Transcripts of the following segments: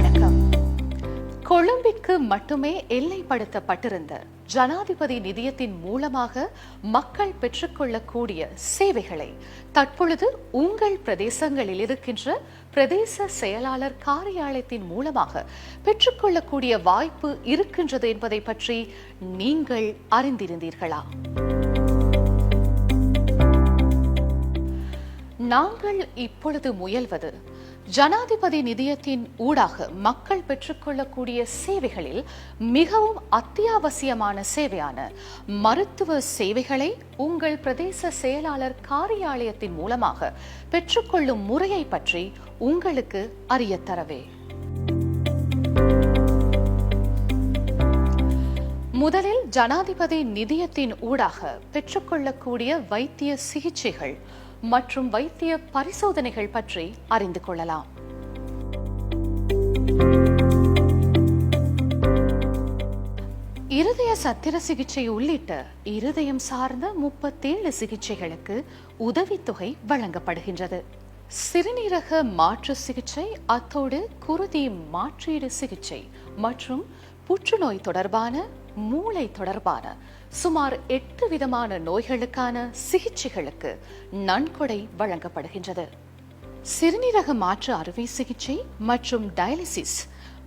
வணக்கம். கொழும்பிற்கு மட்டுமே எல்லைப்படுத்தப்பட்டிருந்த ஜனாதிபதி நிதியத்தின் மூலமாக மக்கள் பெற்றுக்கொள்ளக்கூடிய சேவைகளை தற்பொழுது உங்கள் பிரதேசங்களில் இருக்கின்ற பிரதேச செயலாளர் காரியாலயத்தின் மூலமாக பெற்றுக்கொள்ளக்கூடிய வாய்ப்பு இருக்கின்றது என்பதை பற்றி நீங்கள் அறிந்திருந்தீர்களா? நாங்கள் இப்பொழுது முயல்வது ஜனாதிபதி நிதியத்தின் ஊடாக மக்கள் பெற்றுக்கொள்ளக்கூடிய சேவைகளில் மிகவும் அத்தியாவசியமான சேவையான மருத்துவ சேவைகளை உங்கள் பிரதேச செயலாளர் காரியாலயத்தின் மூலமாக பெற்றுக்கொள்ளும் முறையை பற்றி உங்களுக்கு அறியத்தரவே. முதலில் ஜனாதிபதி நிதியத்தின் ஊடாக பெற்றுக்கொள்ளக்கூடிய வைத்திய சிகிச்சைகள் மற்றும் வைத்திய பரிசோதனைகள் பற்றி அறிந்து கொள்ளலாம். இருதய சத்திர சிகிச்சை உள்ளிட்ட இருதயம் சார்ந்த முப்பத்தேழு சிகிச்சைகளுக்கு உதவித்தொகை வழங்கப்படுகின்றது. சிறுநீரக மாற்று சிகிச்சை அத்தோடு குருதி மாற்றீடு சிகிச்சை மற்றும் புற்றுநோய் தொடர்பான மூளை தொடர்பான சுமார் எட்டு விதமான நோய்களுக்கான சிகிச்சைகளுக்கு நன்கொடை வழங்கப்படுகின்றது. சிறுநீரக மாற்று அறுவை சிகிச்சை மற்றும் டயாலிசிஸ்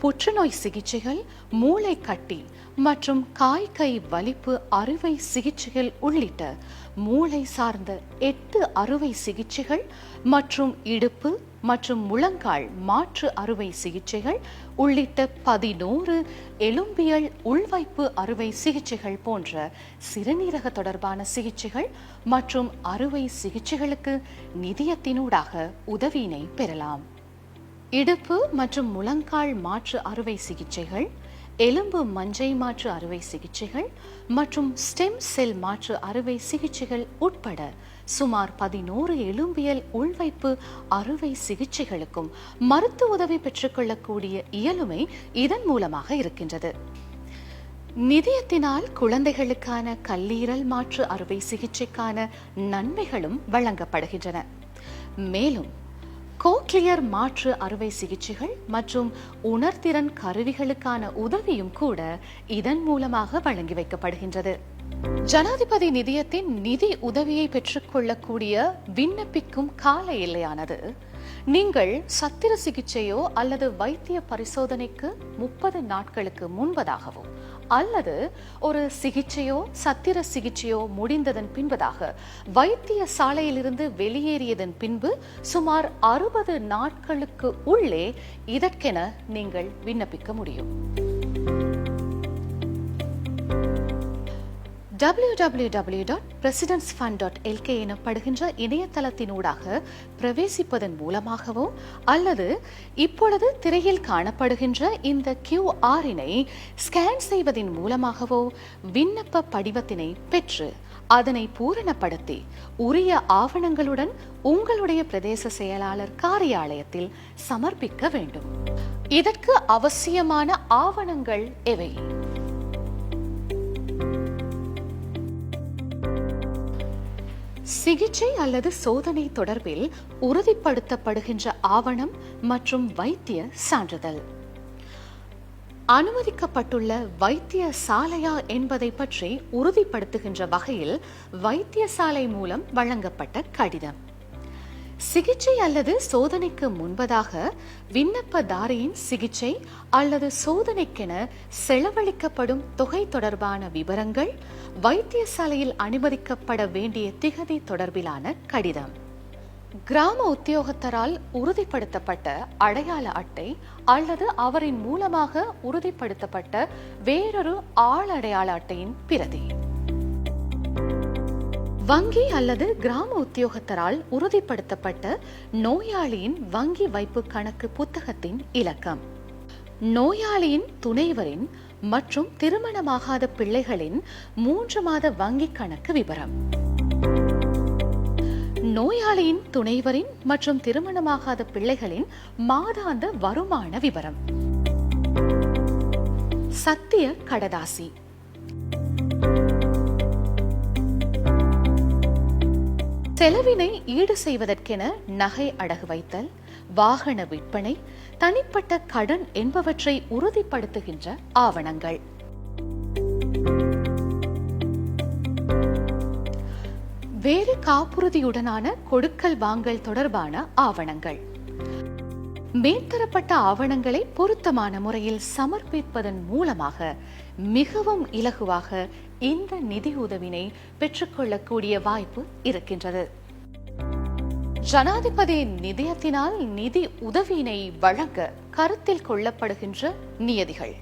புற்றுநோய் சிகிச்சைகள் மூளை கட்டி மற்றும் காய் கை வலிப்பு அறுவை சிகிச்சைகள் உள்ளிட்ட மூளை சார்ந்த எட்டு அறுவை சிகிச்சைகள் மற்றும் இடுப்பு மற்றும் முழங்கால் மாற்று அறுவை சிகிச்சைகள் உள்ளிட்ட பதினோரு எலும்பியல் உள்வைப்பு அறுவை சிகிச்சைகள் போன்ற சிறுநீரக தொடர்பான சிகிச்சைகள் மற்றும் அறுவை சிகிச்சைகளுக்கு நிதியத்தினூடாக உதவியினை பெறலாம். இடுப்பு மற்றும் முழங்கால் மாற்று அறுவை சிகிச்சைகள் எலும்பு மஞ்சை மாற்று அறுவை சிகிச்சைகள் மற்றும் ஸ்டெம் செல் மாற்று அறுவை சிகிச்சைகள் உட்பட சுமார் பதினோரு எலும்பியல் உள்வைப்பு அறுவை சிகிச்சைகளுக்கும் மருத்துவ உதவி பெற்றுக்கொள்ளக்கூடிய இயலுமை இதன் மூலமாக இருக்கின்றது. நிதியத்தினால் குழந்தைகளுக்கான கல்லீரல் மாற்று அறுவை சிகிச்சைக்கான நன்மைகளும் வழங்கப்படுகின்றன. மேலும் கோக்லியர் மாற்று அறுவை சிகிச்சைகள் மற்றும் உணர்திறன் கருவிகளுக்கான உதவியும் கூட இதன் மூலமாக வழங்கி வைக்கப்படுகின்றது. ஜனாதிபதி நிதியத்தின் நிதி உதவியை பெற்றுக்கொள்ளக்கூடிய விண்ணப்பிக்கும் கால எல்லையானது. நீங்கள் சத்திர சிகிச்சையோ அல்லது வைத்திய பரிசோதனைக்கு முப்பது நாட்களுக்கு முன்பதாகவோ அல்லது ஒரு சிகிச்சையோ சத்திர சிகிச்சையோ முடிந்ததன் பின்பதாக வைத்திய சாலையிலிருந்து வெளியேறியதன் பின்பு சுமார் அறுபது நாட்களுக்கு உள்ளே இதற்கென நீங்கள் விண்ணப்பிக்க முடியும். www.presidentsfund.lk எனப்படுகின்ற இணையதளத்தினூடாக பிரவேசிப்பதன் மூலமாகவோ அல்லது இப்பொழுது திரையில் காணப்படுகின்ற இந்த கியூஆரினை ஸ்கேன் செய்வதன் மூலமாகவோ விண்ணப்ப படிவத்தினை பெற்று அதனை பூரணப்படுத்தி உரிய ஆவணங்களுடன் உங்களுடைய பிரதேச செயலாளர் காரியாலயத்தில் சமர்ப்பிக்க வேண்டும். இதற்கு அவசியமான ஆவணங்கள் எவை? சிகிச்சை அல்லது சோதனை தொடர்பில் உறுதிப்படுத்தப்படுகின்ற ஆவணம் மற்றும் வைத்திய சான்றிதழ். அனுமதிக்கப்பட்டுள்ள வைத்திய சாலையா என்பதை பற்றி உறுதிப்படுத்துகின்ற வகையில் வைத்தியசாலை மூலம் வழங்கப்பட்ட கடிதம். சிகிச்சை அல்லது சோதனைக்கு முன்பதாக விண்ணப்பதாரியின் சிகிச்சை அல்லது சோதனைக்கென செலவழிக்கப்படும் தொகை தொடர்பான விவரங்கள் வைத்தியசாலையில் அனுமதிக்கப்பட வேண்டிய திகதி தொடர்பிலான கடிதம். கிராம உத்தியோகத்தரால் உறுதிப்படுத்தப்பட்ட அடையாள அட்டை அல்லது அவரின் மூலமாக உறுதிப்படுத்தப்பட்ட வேறொரு ஆள் அடையாள அட்டையின் பிரதி. வங்கி அல்லது கிராம உத்தியோகத்தரால் உறுதிப்படுத்தப்பட்ட நோயாளியின் வங்கி வைப்பு கணக்கு புத்தகத்தின் இலக்கம். நோயாளியின் துணைவரின் மற்றும் திருமணமாகாத பிள்ளைகளின் மூன்று மாத வங்கி கணக்கு விவரம் நோயாளியின் துணைவரின் மற்றும் திருமணமாகாத பிள்ளைகளின் மாதாந்த வருமான விவரம் சத்திய கடதாசி. செலவினை ஈடு செய்வதற்கென நகை அடகு வைத்தல். வாகன விற்பனை தனிப்பட்ட கடன் என்பவற்றை உறுதிப்படுத்துகின்ற ஆவணங்கள். வேறு காப்புறுதியுடனான கொடுக்கல் வாங்கல் தொடர்பான ஆவணங்கள். மேற்தரப்பட்ட ஆவணங்களை பொருத்தமான முறையில் சமர்ப்பிப்பதன் மூலமாக மிகவும் இலகுவாக இந்த நிதியுதவினை பெற்றுக்கொள்ளக்கூடிய வாய்ப்பு இருக்கின்றது. ஜனாதிபதி நிதியத்தினால் நிதி உதவியினை வழங்க கருத்தில் கொள்ளப்படுகின்ற நியதிகள்.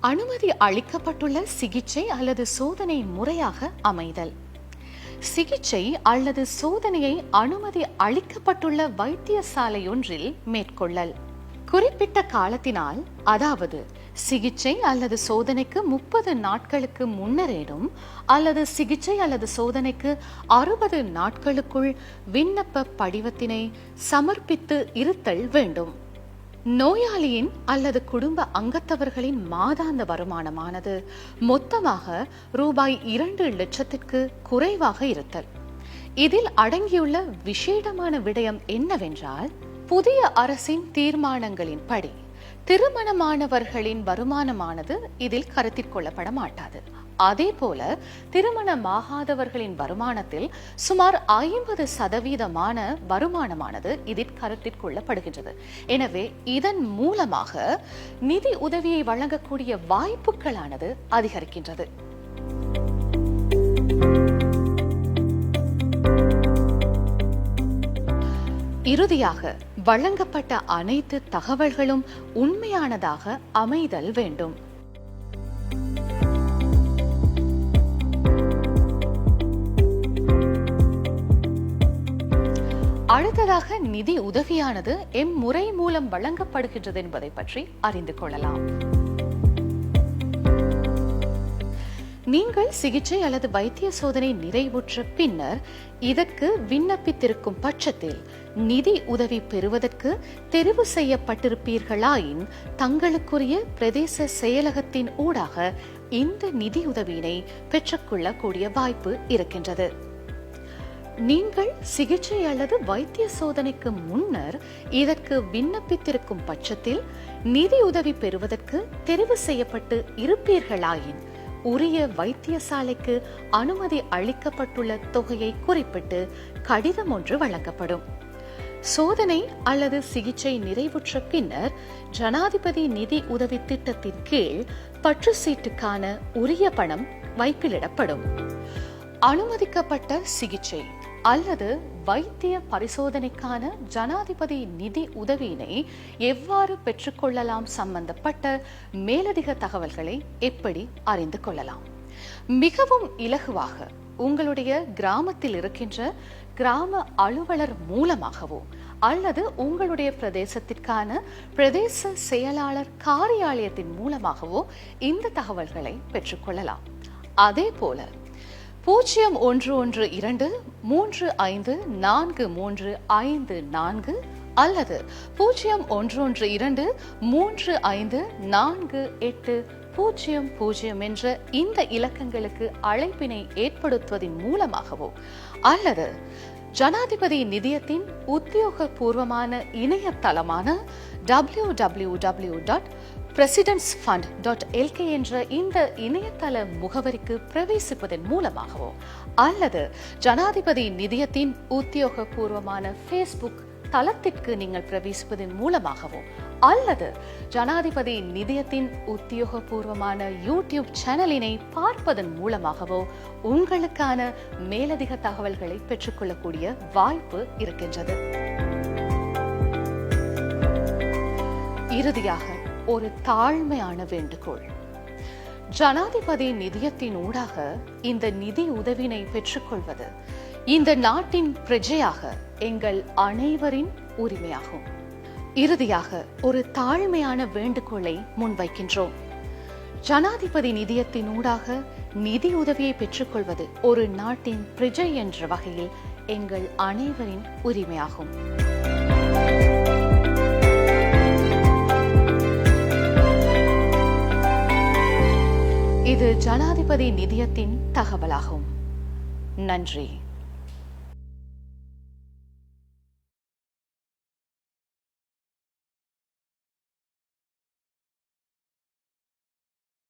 அனுமதி அளிக்கப்பட்டுள்ள சிகிச்சை அல்லது சோதனை முறையாக அமைதல். சிகிச்சை அல்லது சோதனையை அனுமதி அளிக்கப்பட்டுள்ள வைத்தியசாலை ஒன்றில் மேற்கொள்ளல். குறிப்பிட்ட காலத்தினால் அதாவது சிகிச்சை அல்லது சோதனைக்கு முப்பது நாட்களுக்கு முன்னரேனும் அல்லது சிகிச்சை அல்லது சோதனைக்கு அறுபது நாட்களுக்குள் விண்ணப்ப படிவத்தினை சமர்ப்பித்து இருத்தல் வேண்டும். நோயாளியின் அல்லது குடும்ப அங்கத்தவர்களின் மாதாந்த வருமானமானது மொத்தமாக ரூபாய் இரண்டு லட்சத்திற்கு குறைவாக இருத்தல். இதில் அடங்கியுள்ள விசேடமான விடயம் என்னவென்றால் புதிய அரசின் தீர்மானங்களின்படி திருமணமானவர்களின் வருமானமானது இதில் கருத்தில் கொள்ளப்பட மாட்டாது. அதே போல திருமணமாகாதவர்களின் வருமானத்தில் சுமார் ஐம்பது சதவீதமான வருமானமானது இதில் கருத்தில் கொள்ளப்படுகின்றது. எனவே இதன் மூலமாக நிதி உதவியை வழங்கக்கூடிய வாய்ப்புகளானது அதிகரிக்கின்றது. இறுதியாக வழங்கப்பட்ட அனைத்து தகவல்களும் உண்மையானதாக அமைதல் வேண்டும். அடுத்ததாக நிதி உதவியானது எம் முறை மூலம் வழங்கப்படுகின்றது என்பதை பற்றி அறிந்து கொள்ளலாம். நீங்கள் சிகிச்சை அல்லது வைத்திய சோதனை நிறைவுற்ற பின்னர் இதற்கு விண்ணப்பித்திருக்கும் பட்சத்தில் நிதி உதவி பெறுவதற்கு தெரிவு செய்யப்பட்டிருப்பீர்களாயின் தங்களுக்குரிய பிரதேச செயலகத்தின் ஊடாக இந்த நிதி உதவியினை பெற்றுக்கொள்ளக்கூடிய வாய்ப்பு இருக்கின்றது. நீங்கள் சிகிச்சை அல்லது வைத்திய சோதனைக்கு முன்னர் இதற்கு விண்ணப்பித்திருக்கும் பட்சத்தில் நிதி உதவி பெறுவதற்கு தெரிவு செய்யப்பட்டு இருப்பீர்களாயின் உரிய வைத்தியசாலைக்கு அனுமதி அளிக்கப்பட்டுள்ள தொகையை குறிப்பிட்டு கடிதம் ஒன்று வழங்கப்படும். சோதனை அல்லது சிகிச்சை நிறைவுற்ற பின்னர் ஜனாதிபதி நிதி உதவி திட்டத்தின் கீழ் பற்று சீட்டுக்கான உரிய பணம் வைப்பிலிடப்படும். அனுமதிக்கப்பட்ட சிகிச்சை அல்லது வைத்திய பரிசோதனைக்கான ஜனாதிபதி நிதி உதவியினை எவ்வாறு பெற்றுக்கொள்ளலாம் சம்பந்தப்பட்ட மேலதிக தகவல்களை எப்படி அறிந்து கொள்ளலாம்? மிகவும் இலகுவாக உங்களுடைய கிராமத்தில் இருக்கின்ற கிராம அலுவலர் மூலமாகவோ அல்லது உங்களுடைய பிரதேசத்திற்கான பிரதேச செயலாளர் காரியாலயத்தின் மூலமாகவோ இந்த தகவல்களை பெற்றுக்கொள்ளலாம். அதே போல பூஜ்ஜியம் ஒன்று ஒன்று இரண்டு மூன்று ஐந்து நான்கு மூன்று ஐந்து நான்கு அல்லது பூஜ்ஜியம் ஒன்று ஒன்று இரண்டு மூன்று ஐந்து நான்கு எட்டு பூஜ்ஜியம் பூஜ்ஜியம் என்ற இந்த இலக்கங்களுக்கு அழைப்பினை ஏற்படுத்துவதன் மூலமாகவோ அல்லது ஜனாதிபதி நிதியத்தின் உத்தியோகபூர்வமான இணையதளமான W W W dot president's fund dot LK என்ற இந்த இணையதள முகவரிக்கு பிரவேசிப்பதன் மூலமாகவோ அல்லது ஜனாதிபதி நிதியத்தின் உத்தியோகபூர்வமான ஃபேஸ்புக் தளத்திற்கு நீங்கள் பிரவேசிப்பதன் மூலமாகவோ அல்லது ஜனாதிபதி நிதியத்தின் உத்தியோகபூர்வமான யூடியூப் சேனலினை பார்ப்பதன் மூலமாகவோ உங்களுக்கான மேலதிக தகவல்களை பெற்றுக்கொள்ளக்கூடிய வாய்ப்பு இருக்கின்றது. இறுதியாக ஒரு தாழ்மையான வேண்டுகோள். ஜனாதிபதி நிதியத்தின் ஊடாக இந்த நிதி உதவினை பெற்றுக்கொள்வது இந்த நாட்டின் பிரஜையாக எங்கள் அனைவரின் உரிமையாகும். இறுதியாக ஒரு தாழ்மையான வேண்டுகோளை முன்வைக்கின்றோம். ஜனாதிபதி நிதியத்தின் ஊடாக நிதி உதவியை பெற்றுக்கொள்வது ஒரு நாட்டின் பிரஜை என்ற வகையில் எங்கள் அனைவரின் உரிமையாகும். இது ஜனாதிபதி நிதியத்தின் தகவலாகும். நன்றி.